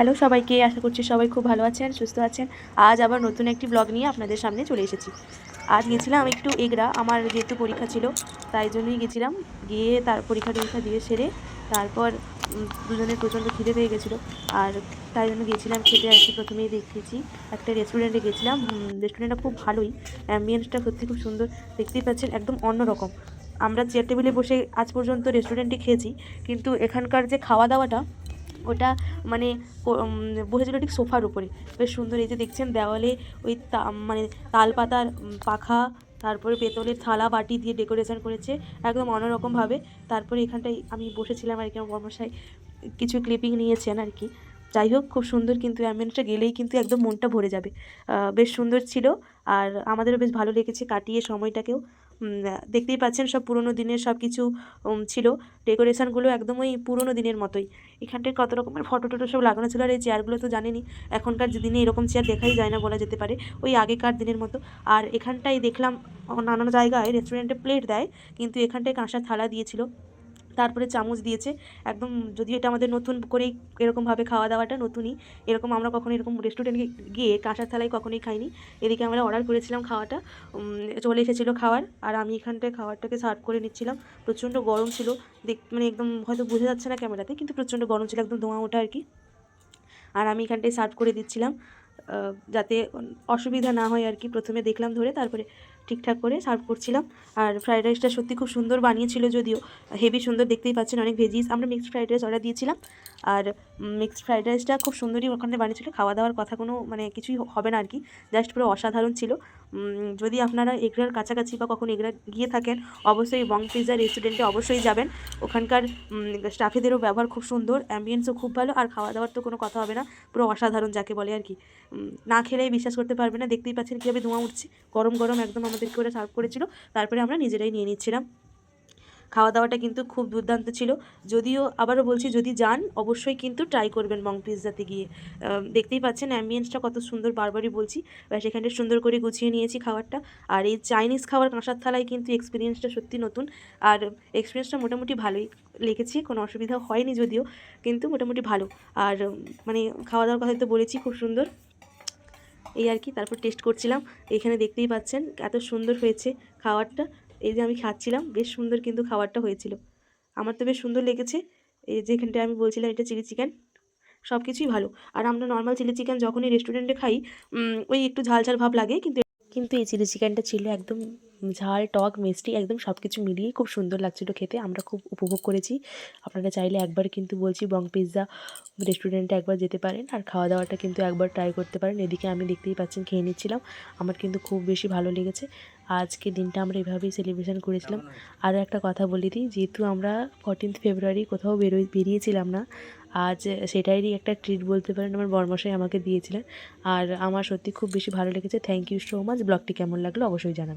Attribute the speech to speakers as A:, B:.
A: Hello সবাইকে, আশা করছি সবাই খুব ভালো আছেন, সুস্থ আছেন। আজ আবার নতুন একটি ব্লগ নিয়ে আপনাদের সামনে চলে এসেছি। আজ গেছিলাম একটু এগরা, আমার যেহেতু পরীক্ষা ছিল, তাই জন্যই গেছিলাম। গিয়ে তার পরীক্ষা টরীক্ষা দিয়ে সেরে তারপর দুজনের প্রচণ্ড খিদে পেয়ে গেছিল। আর তাই জন্য গেছিলাম খেতে আর কি প্রথমেই দেখেছি। একটা রেস্টুরেন্টে গেছিলাম রেস্টুরেন্টটা খুব ভালোই। অ্যাম্বিয়েন্সটা সত্যি খুব সুন্দর। দেখতেই পাচ্ছেন, একদম অন্যরকম আমরা চেয়ার টেবিলে বসে আজ পর্যন্ত রেস্টুরেন্টে খেয়েছি, কিন্তু এখানকার যে খাওয়া দাওয়াটা ওটা মানে বসেছিল ঠিক সোফার উপরে। বেশ সুন্দর এই যে দেখছেন দেওয়ালে ওই মানে তাল পাতার পাখা, তারপরে পেতলের থালা, বাটি দিয়ে ডেকোরেশন করেছে একদম অন্যরকমভাবে। তারপরে এখানটায় আমি বসেছিলাম আর কি, আমার বর্মশাই কিছু ক্লিপিং নিয়েছেন আর কি। যাই হোক, খুব সুন্দর কিন্তু অ্যাম্বিয়েন্সটা গেলেই কিন্তু একদম মনটা ভরে যাবে। বেশ সুন্দর ছিল আর আমাদেরও বেশ ভালো লেগেছে কাটিয়ে সময়টাকেও। দেখতেই পাচ্ছেন সব পুরনো দিনের সব কিছু ছিল। ডেকোরেশনগুলো একদম ওই পুরনো দিনের মতোই। এখানটায় কত রকমের ফটো টটো সব লাগানো ছিল আর এই চেয়ারগুলো তো জানেনি এখনকার দিনে এরকম চেয়ার দেখাই যায় না বলা যেতে পারে, ওই আগেকার দিনের মতো। আর এখানটায় দেখলাম নানান জায়গায় রেস্টুরেন্টে প্লেট দেয়, কিন্তু এখানটায় কাঁসার থালা দিয়েছিল। তারপরে চামচ দিয়েছে। একদম যদিও এটা আমাদের নতুন করেই এরকমভাবে খাওয়া দাওয়াটা নতুনই, এরকম আমরা কখনো এরকম রেস্টুরেন্টে গিয়ে কাঁসার থালায় কখনোই খাইনি। এদিকে আমরা অর্ডার করেছিলাম খাওয়াটা চলে এসেছিল খাওয়ার, আর আমি এখানটায় খাবারটাকে সার্ভ করে নিচ্ছিলাম। প্রচণ্ড গরম ছিল, দেখ মানে একদম হয়তো বোঝা যাচ্ছে না ক্যামেরাতে, কিন্তু প্রচণ্ড গরম ছিল, একদম ধোঁয়া ওঠা আর কি আর আমি এখানটায় সার্ভ করে দিচ্ছিলাম যাতে অসুবিধা না হয় আর কি প্রথমে দেখলাম ধরে, তারপরে ঠিকঠাক করে সার্ভ করছিলাম। আর ফ্রাইড রাইসটা সত্যি খুব সুন্দর বানিয়েছিল যদিও হেভি সুন্দর দেখতেই পাচ্ছেন অনেক ভেজিস আমরা মিক্সড ফ্রাইড রাইস অর্ডার দিয়েছিলাম। আর মিক্সড ফ্রাইড রাইসটা খুব সুন্দরই ওখানে বানিয়েছিল। খাওয়া দাওয়ার কথা কোনো মানে কিছুই হবে না আর কি জাস্ট পুরো অসাধারণ ছিল। যদি আপনারা এগরার কাছাকাছি বা কখনো এগরা গিয়ে থাকেন, অবশ্যই বং পিজা রেস্টুরেন্টে অবশ্যই যাবেন। ওখানকার স্টাফেদেরও ব্যবহার খুব সুন্দর অ্যাম্বিয়েন্সও খুব ভালো, আর খাওয়া দাওয়ার তো কোনো কথা হবে না, পুরো অসাধারণ যাকে বলে আর কি। না খেলেই বিশ্বাস করতে পারবে না, দেখতেই পাচ্ছেন কীভাবে ধোঁয়া উঠছে। গরম গরম একদম আমাদেরকে ওরা সার্ভ করেছিল, তারপরে আমরা নিজেরাই নিয়ে নিচ্ছিলাম। খাওয়া দাওয়াটা কিন্তু খুব দুর্দান্ত ছিল। যদিও আবারও বলছি, যদি যান, অবশ্যই কিন্তু ট্রাই করবেন মং পিৎজাতে গিয়ে। দেখতেই পাচ্ছেন অ্যাম্বিয়েন্সটা কত সুন্দর বারবারই বলছি। ব্যাস, এখানটা সুন্দর করে গুছিয়ে নিয়েছি খাবারটা। আর এই চাইনিজ খাবার কাঁসার থালায় কিন্তু এক্সপিরিয়েন্সটা সত্যি নতুন। আর এক্সপিরিয়েন্সটা মোটামুটি ভালোই লেগেছে, কোনো অসুবিধা হয়নি যদিও, কিন্তু মোটামুটি ভালো। আর মানে খাওয়া দাওয়ার কথা তো বলেছি, খুব সুন্দর। এই আর কি, তারপর টেস্ট করছিলাম। এখানে দেখতেই পাচ্ছেন, এত সুন্দর হয়েছে খাবারটা। এই যে আমি খাচ্ছিলাম, বেশ সুন্দর কিন্তু খাবারটা হয়েছিল। আমার তো বেশ সুন্দর লেগেছে। এই যে এখানটায় আমি বলছিলাম এটা চিলি চিকেন সব কিছুই ভালো। আর আমরা নর্মাল চিলি চিকেন যখনই রেস্টুরেন্টে খাই ওই একটু ঝাল ঝাল ভাব লাগে, কিন্তু কিন্তু এই চিলি চিকেনটা ছিল একদম ঝাল, টক, মিষ্টি, একদম সব কিছু মিলিয়ে খুব সুন্দর লাগছিল খেতে। আমরা খুব উপভোগ করেছি। আপনারা চাইলে একবার কিন্তু বলছি বং পিৎজা রেস্টুরেন্টে একবার যেতে পারেন। আর খাওয়া দাওয়াটা কিন্তু একবার ট্রাই করতে পারেন। এদিকে আমি দেখতেই পাচ্ছেন, খেয়ে নিচ্ছিলাম। আমার কিন্তু খুব বেশি ভালো লেগেছে। আজকে দিনটা আমরা এভাবেই সেলিব্রেশন করেছিলাম। আরও একটা কথা বলে দিই যেহেতু আমরা ফোরটিন্থ ফেব্রুয়ারি কোথাও বেরোই বেরিয়েছিলাম না আজ সেটারই একটা ট্রিট বলতে পারেন আমার বর্মশাই আমাকে দিয়েছিলেন। আর আমার সত্যি খুব বেশি ভালো লেগেছে। থ্যাংক ইউ সো মাচ ব্লগটি কেমন লাগল অবশ্যই জানাবেন।